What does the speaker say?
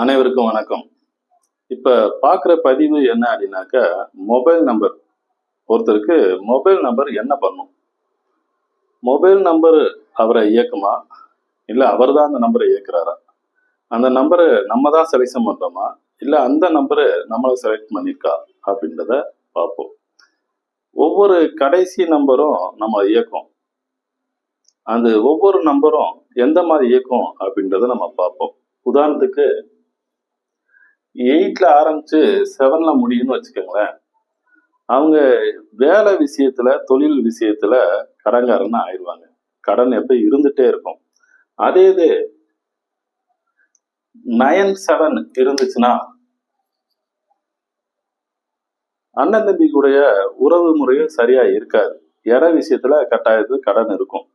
அனைவருக்கும் வணக்கம். இப்போ பார்க்குற பதிவு என்ன அப்படின்னாக்கா மொபைல் நம்பர். ஒருத்தருக்கு மொபைல் நம்பர் என்ன பண்ணும்? மொபைல் நம்பர் அவரை இயக்குமா? இல்லை அவர் தான் அந்த நம்பரை இயக்குறாரா? அந்த நம்பரை நம்ம தான் செலெக்ஷன் பண்ணுறோமா இல்லை அந்த நம்பரை நம்மளை செலக்ட் பண்ணியிருக்கா? அப்படின்றத பார்ப்போம். ஒவ்வொரு கடைசி நம்பரும் நம்ம இயக்கும். அந்த ஒவ்வொரு நம்பரும் எந்த மாதிரி இயக்கும் அப்படின்றத நம்ம பார்ப்போம். உதாரணத்துக்கு எயிட்ல ஆரம்பிச்சு செவன்ல முடியும்னு வச்சுக்கோங்களேன். அவங்க வேலை விஷயத்துல தொழில் விஷயத்துல கடன்காரன்னு ஆயிடுவாங்க. கடன் எப்ப இருந்துட்டே இருக்கும். அதே இது நயன் செவன் இருந்துச்சுன்னா அண்ணன் தம்பி கூட உறவு முறையும் சரியா இருக்காது. இட விஷயத்துல கட்டாயத்து கடன் இருக்கும்.